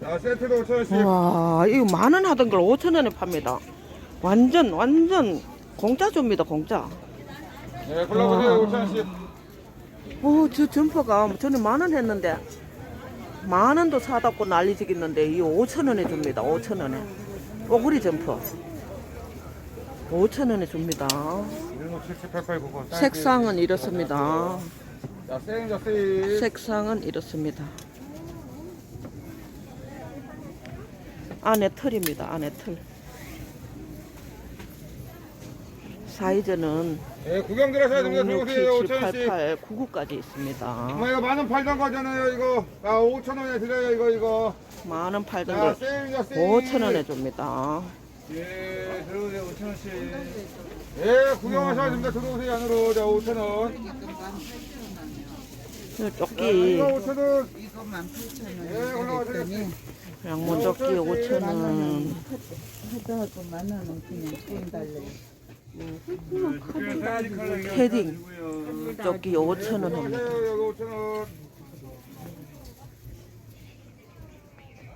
자, 세트로 5천원씩. 와, 이거 만 원 하던 걸 5천 원에 팝니다. 완전 완전 공짜 줍니다, 공짜. 네, 골라보세요. 5천원씩. 오, 저 점퍼가 전에 만원 했는데 만 원도 사다고 난리지겠는데 이 5천 원에 줍니다. 5천 원에. 오구리 점퍼. 5천 원에 줍니다. 15778899. 색상은 이렇습니다. 자, 세인자 세일. 색상은 이렇습니다. 안에 털입니다. 안에 털. 사이즈는 네, 구경 들어셔야 됩니다. 6, 7, 들어오세요. 7, 8, 5천원씩. 8, 99까지 있습니다. 엄마 이거 만원 팔던 거잖아요, 이거. 아, 5천 원에 드려요, 이거, 이거. 만원 팔던 자, 걸 세일자 세일. 5천 원에 줍니다. 예, 들어오세요. 5천 원씩. 예, 구경하셔야 됩니다. 들어오세요, 안으로. 자, 5천 원. 이 자, 조끼, 이거 5천 원. 이것만 8천 예, 원 올라가세요. 그랬더니 양문 조끼 5천 원. 해도하고 만 원은 그냥 돈 달래. 패딩 조끼 5천 원 합니다. 네, 여기 5천원.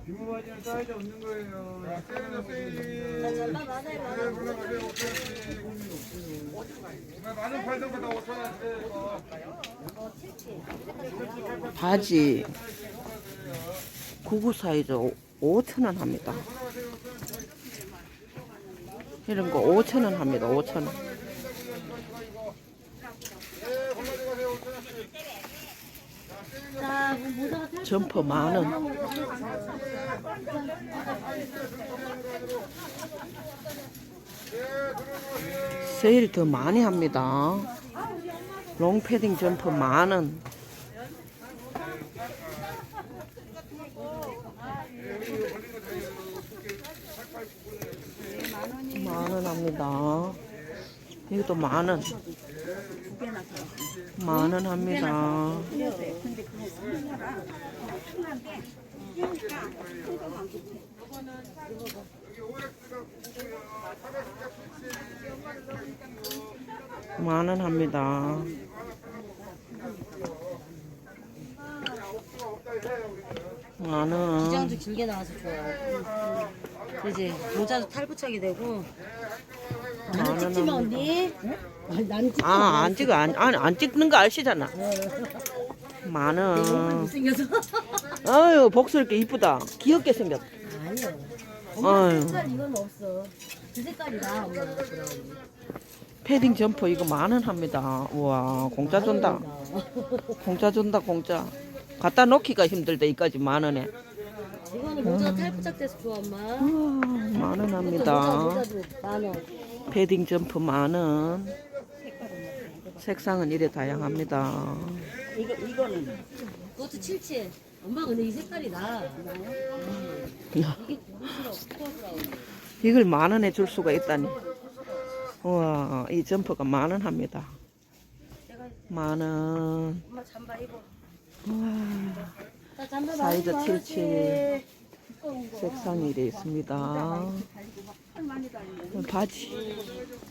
비무바지는 사이즈 없는 거예요. 자, 세일자 세일. 네, 올라가세요. 5천원씩. 만원 팔던 거다 5천원. 이거. 바지 99 사이즈 5천 원 합니다. 이런 거 5천 원 합니다. 5천 원. 점퍼 만 원. 세일 더 많이 합니다. 롱패딩 점퍼 만 원. 만원 합니다. 이것도 만 원. 만 원 합니다. 만 원 합니다. 만 원. 기장도 길게 나와서 좋아. 그지? 모자도 탈부착이 되고. 나는 찍지 마, 언니. 아니, 나는 찍지 마. 아, 안 찍어. 안, 안, 안 찍는 거 아시잖아. 만 원. 못생겨서. 아유, 복스럽게 이쁘다. 귀엽게 생겼다. 아니요. 아유. 색깔 이건 없어. 그 색깔이다, 엄마. 그럼. 패딩 점퍼 이거 만 원 합니다. 우와, 공짜 준다. 공짜 준다, 공짜. 갖다 놓기가 힘들다, 이까지 만 원에. 이거는 모자가 탈부착돼서 좋아, 엄마. 우와, 만원 모자, 합니다. 모자도 만 원. 패딩 만 원. 색상은 이래 다양합니다. 이거, 이거는? 그것도 77. 엄마 근데 이 색깔이 나. 이걸 만 원에 줄 수가 있다니. 우와, 이 점퍼가 만 원 합니다. 만 원. 우와, 사이즈 많이 77. 색상이 이래 있습니다. 바지.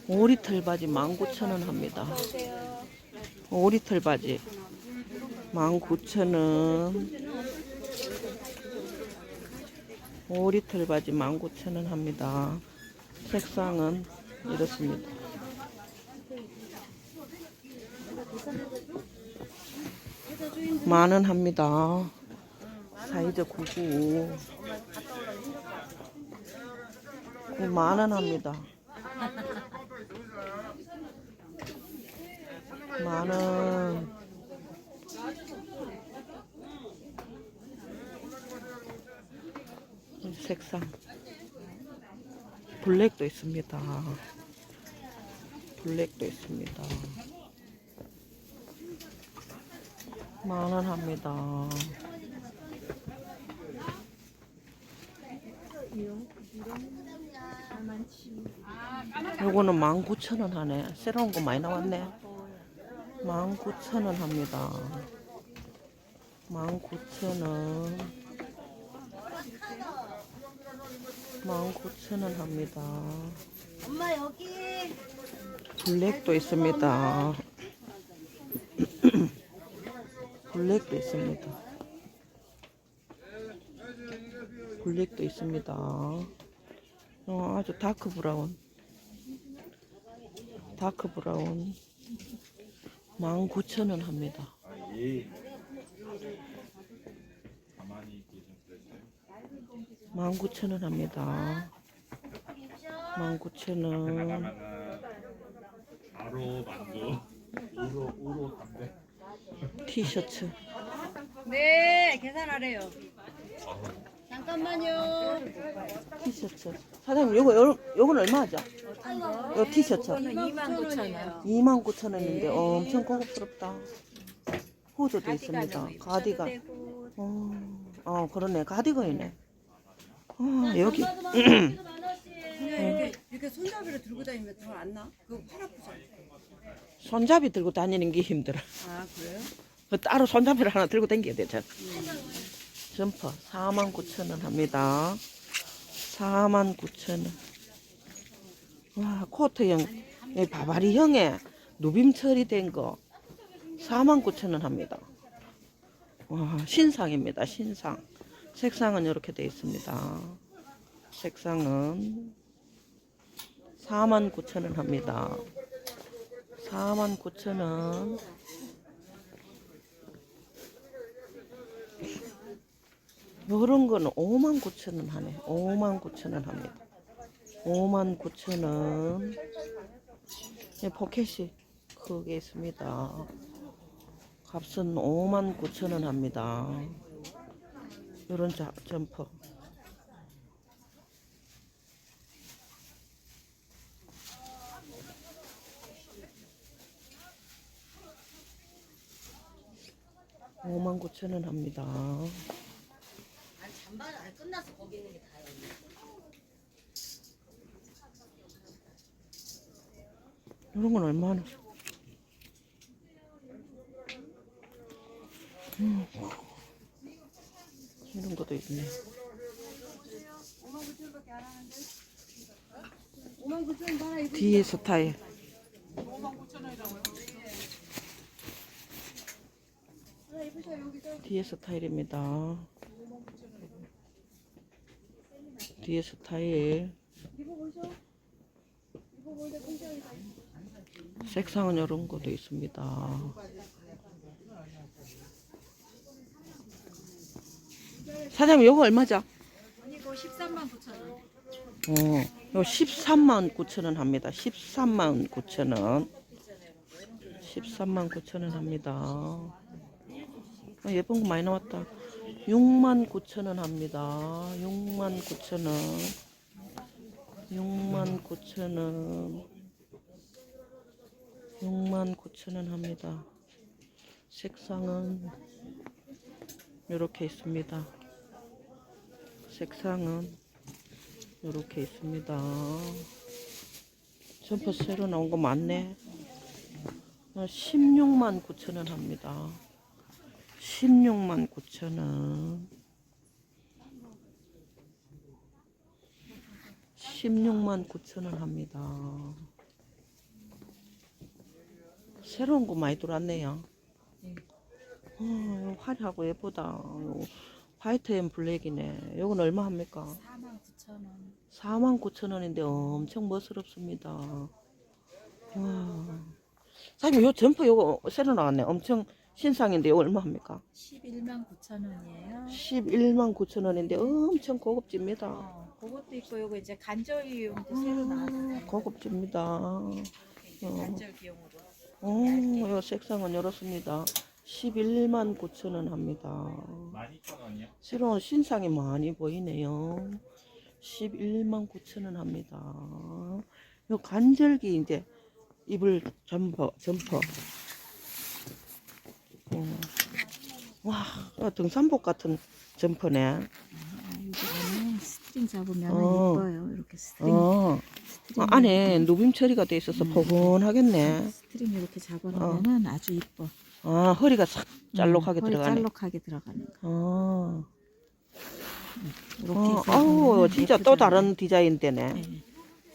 오리털 바지 19,000원 합니다. 오리털 바지 19,000원. 오리털 바지 19,000원 합니다. 색상은 이렇습니다. 만원 합니다. 사이즈 99. 만원 합니다. 만원. 색상. 블랙도 있습니다. 블랙도 있습니다. 만원 합니다. 요거는 19,000원 하네. 새로운 거 많이 나왔네. 19,000원 합니다. 19,000원. 19,000원 합니다. 엄마 여기. 블랙도 있습니다. 블랙도 있습니다. 블랙도 있습니다. 어, 아주 다크 브라운. 다크 브라운. 19,000원 합니다. 아, 예. 가만히 계셨어요. 19,000원 합니다. 19,000원. 나가면은 바로 만두. 우로 우로 담배. 티셔츠. 네, 계산하래요. 잠깐만요. 티셔츠. 사장님, 요거, 요, 요건 얼마죠? 요 티셔츠. 29,000원. 29,000원인데 엄청 고급스럽다. 후드도 있습니다. 가디건. 어, 어 그러네. 가디건이네. 어, 여기. 이렇게, 이렇게 손잡이로 들고 다니면 더 안 나? 그거 팔 아프잖아. 손잡이 들고 다니는 게 힘들어. 아, 그래요? 그 따로 손잡이를 하나 들고 다녀야 되죠. 점퍼 49,000원 합니다. 49,000원. 와, 코트형, 이 바바리형에 누빔 처리된 거 49,000원 합니다. 와, 신상입니다. 신상. 색상은 이렇게 되어 있습니다. 색상은 49,000원 합니다. 49,000원. 요런 거는 5만 9천 원 하네. 5만 9천 원 합니다. 5만 9천 원. 네, 포켓이 크게 있습니다. 값은 5만 9천 원 합니다. 요런 자, 점퍼. 오만 9천 원 합니다. 잠바는 안 끝나서 거기 있는 게 다예요. 이런 건 얼마나? 음. 이런 것도 있네. 5만 9천 원 봐라. 뒤에 스타일. 뒤에 스타일입니다. 뒤에 스타일. 색상은 이런 것도 있습니다. 사장님, 이거 얼마죠? 이거 13만 9천 원. 어, 요 13만 9천 원 합니다. 13만 9천 원. 13만 9천 원 합니다. 아, 예쁜 거 많이 나왔다. 6만 9천 원 합니다. 6만 9천 원. 6만 9천 원. 6만 9천 원 합니다. 색상은 이렇게 있습니다. 색상은 이렇게 있습니다. 점퍼 새로 나온 거 많네. 16만 9천 원 합니다. 16만 9천 원. 16만 9천 원 합니다. 새로운 거 많이 들어왔네요. 어, 화려하고 예쁘다. 화이트 앤 블랙이네. 이건 얼마 합니까? 4만 9천 원. 4만 9천 원인데 엄청 멋스럽습니다. 와. 사장님, 요 점퍼 요거 새로 나왔네. 엄청 신상인데 요 얼마 합니까? 11만 9천 원이에요. 11만 9천 원인데 엄청 고급집니다. 어, 그것도 있고 요거 이제 간절기용도 새로 나왔어요. 고급집니다. 어, 간절기용으로. 요 색상은 이렇습니다. 11만 9천 원 합니다. 12,000원이요? 새로운 신상이 많이 보이네요. 11만 9천 원 합니다. 요 간절기 이제 입을 점퍼, 점퍼. 어. 와, 어, 등산복 같은 점퍼네. 이거는 스트링 잡으면 어. 예뻐요. 이렇게 스트링. 어, 스트링 어, 안에 누빔 처리가 돼 있어서 포근하겠네. 스트링 이렇게 잡아놓으면 아주 이뻐. 아, 허리가 싹 짤록하게 음, 들어가네. 짤록하게 들어가는 거. 어, 이렇게 어, 아우, 진짜 또 예쁘잖아요. 다른 디자인 되네. 네.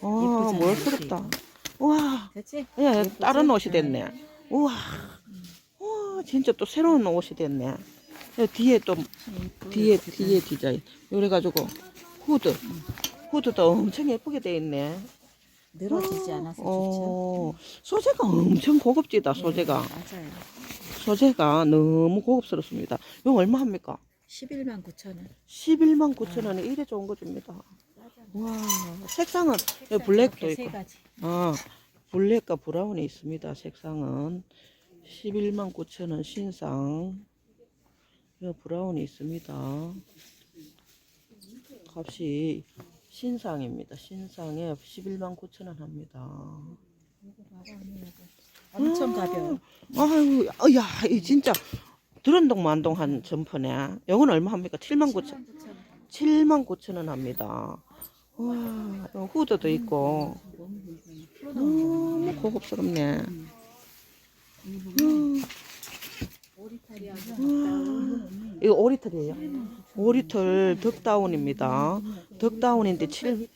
와, 예쁘잖아요, 멋스럽다. 와, 그치? 예, 예쁘죠? 다른 옷이 네. 됐네. 우와. 와, 진짜 또 새로운 옷이 됐네. 요 뒤에 또 뒤에 뒤에 디자인. 요래 가지고 후드. 후드도 엄청 예쁘게 돼 있네. 늘어지지 않아서 좋죠. 어, 소재가 엄청 고급지다. 소재가. 맞아요. 소재가 너무 고급스럽습니다. 이거 얼마 합니까? 11만 9천 원. 11만 9천 원에 이래 좋은 거 줍니다. 와, 색상은 여기 블랙도 이렇게 세 있고. 가지. 아, 블랙과 브라운이 있습니다. 색상은 11만 9천 원 신상. 여 브라운이 있습니다. 값이 신상입니다. 신상에 11만 9천 원 합니다. 엄청 가벼워. 아유, 어, 야, 이 진짜 드런동 만동한 점퍼네. 요건 얼마 합니까? 7만 9천. 7만 9천 원 합니다. 와, 요 후드도 있고. 너무 고급스럽네. 음. 와, 이거 오리털이에요. 오리털 덕다운입니다. 덕다운인데 7,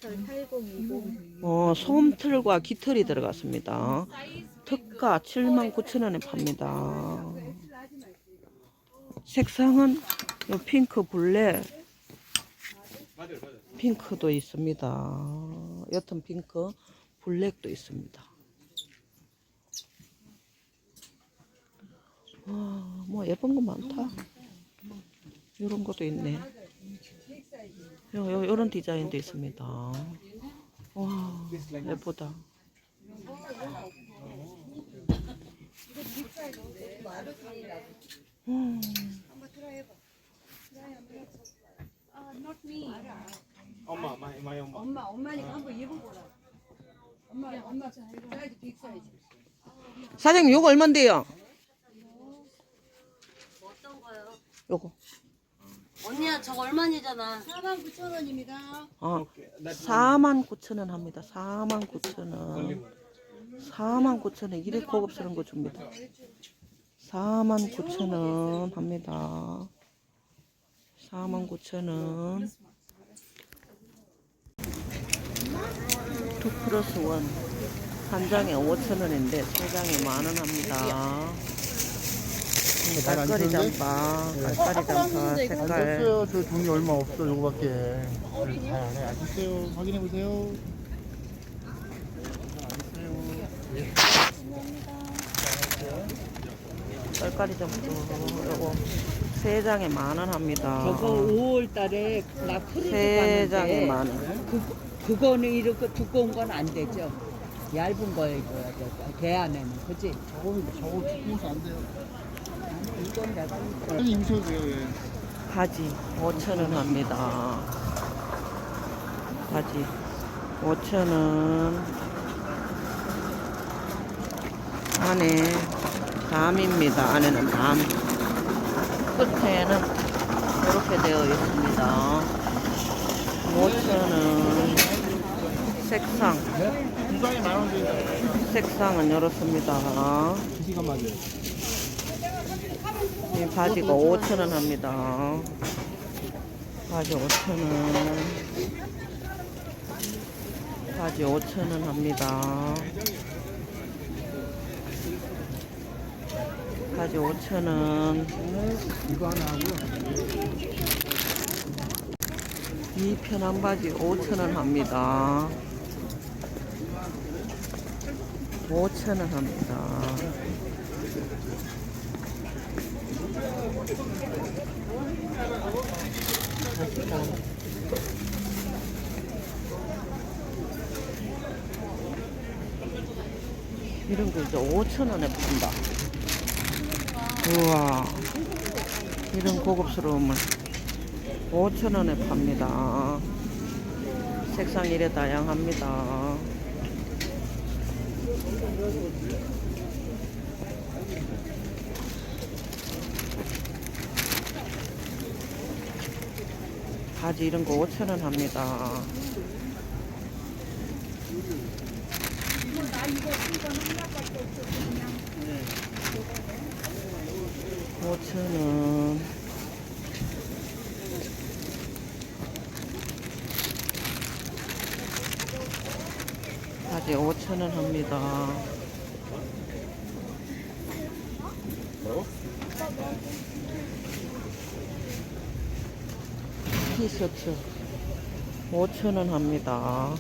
어, 솜털과 깃털이 들어갔습니다. 특가 7만 9천 원에 팝니다. 색상은 요 핑크 블랙 핑크도 있습니다. 옅은 핑크 블랙도 있습니다. 와, 뭐 예쁜 거 많다. 요런 것도 있네. 요, 요, 요런 디자인도 있습니다. 와, 예쁘다. 음. 엄마, 마이, 마이 엄마. 엄마 엄마니까 한번 입어보라. 엄마 엄마 사이즈 빅 사이즈. 사장님 요거 얼만데요? 어떤 거 요? 요거. 언니야 저거 얼마니잖아. 4만 9천 원입니다. 어, 4만 9천 원 합니다. 4만 9천 원. 4만 9천 원. 이래 고급스러운 거 줍니다. 4만 9천 원 합니다. 4만 9천 원. 2 플러스 1. 한 장에 5천 원인데 세 장에 만 원 합니다. 깔깔이 잠바, 깔깔이 잠바 색깔. 됐어요. 저 종이 얼마 없어. 요거밖에. 잘안 해. 아주세요. 확인해 보세요. 썰까리 점프 요거 세 장에 만 원 합니다. 저거 5월 달에 나 크루즈 세 장에 만 원. 그, 그거는 이렇게 두꺼운 건 안 되죠. 얇은 거 입어야 돼. 개 안에는. 그치? 저거 저거 두꺼워서 안 돼요. 바지 5천 원 합니다. 바지 5천 원. 안에 담입니다. 안에는 담. 끝에는 이렇게 되어 있습니다. 5천 원. 색상. 색상은 이렇습니다. 이 바지가 5,000원 합니다. 바지 5,000원. 바지 5,000원 합니다. 바지 5,000원. 이거 하나 하고요. 이 편한 바지 5,000원 합니다. 5,000원 합니다. 이런 거 이제 5,000원에 판다. 우와. 이런 고급스러움을 5,000원에 팝니다. 색상 이래 다양합니다. 바지 이런 거 5,000원 합니다. 오천원 바지 5,000원 합니다. 티셔츠 5,000원 합니다.